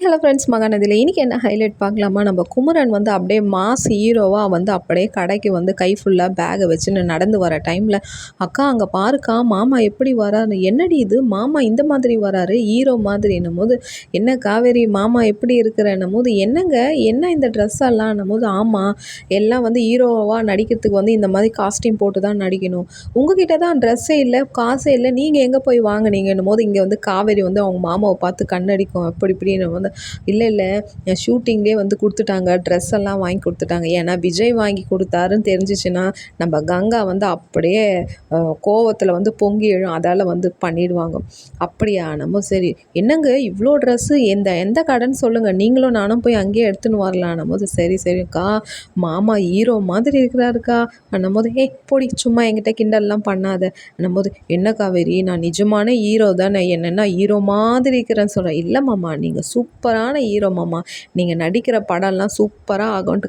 Hello friends மகாநதியில் இன்றைக்கி என்ன highlight பார்க்கலாமா? நம்ம குமரன் வந்து அப்படியே மாஸ் ஹீரோவாக வந்து அப்படியே கடைக்கு வந்து கை ஃபுல்லாக பேகை வச்சுன்னு நடந்து வர டைமில் அக்கா அங்கே பாருக்கா மாமா எப்படி வராரு? என்னடி இது? மாமா இந்த மாதிரி வராரு? ஹீரோ மாதிரி என்னும்போது என்ன காவேரி மாமா எப்படி இருக்கிறன்னும் போது என்னங்க என்ன இந்த ட்ரெஸ் எல்லாம்? போது ஆமாம் எல்லாம் வந்து ஹீரோவாக நடிக்கிறதுக்கு வந்து இந்த மாதிரி காஸ்டியூம் போட்டு தான் நடிக்கணும். உங்ககிட்ட தான் ட்ரெஸ்ஸே இல்லை காசே இல்லை நீங்கள் எங்கே போய் வாங்கினீங்கன்னும் போது இங்கே வந்து காவேரி வந்து அவங்க மாமாவை பார்த்து கண்ணடிக்கும் அப்படி இப்படின்னு வந்து இல்லை இல்லை ஷூட்டிங்லேயே வந்து கொடுத்துட்டாங்க ட்ரெஸ் எல்லாம் வாங்கி கொடுத்துட்டாங்க. ஏன்னா விஜய் வாங்கி கொடுத்தாருன்னு தெரிஞ்சிச்சுன்னா நம்ம கங்கா வந்து அப்படியே கோவத்தில் வந்து பொங்கி எழும் அதால் வந்து பண்ணிடுவாங்க. அப்படியா நம்ம சரி. என்னங்க இவ்வளோ ட்ரெஸ்ஸு எந்த எந்த கடைன்னு சொல்லுங்கள் நீங்களும் நானும் போய் அங்கேயே எடுத்துன்னு வரலாம் போது சரி சரிக்கா. மாமா ஹீரோ மாதிரி இருக்கிறாருக்கா. நம்ம போது ஏ பொடி சும்மா என்கிட்ட கிண்டல்லாம் பண்ணாத. நம்ம போது என்ன காவேரி நான் நிஜமான ஹீரோ தானே. என்னென்னா ஹீரோ மாதிரி இருக்கிறேன்னு சொல்கிறேன் இல்லை மாமா நீங்கள் சூப்பர் சூப்பரான ஹீரோ மாமா. நீங்கள் நடிக்கிற படம்லாம் சூப்பராக ஆகும்ன்ட்டு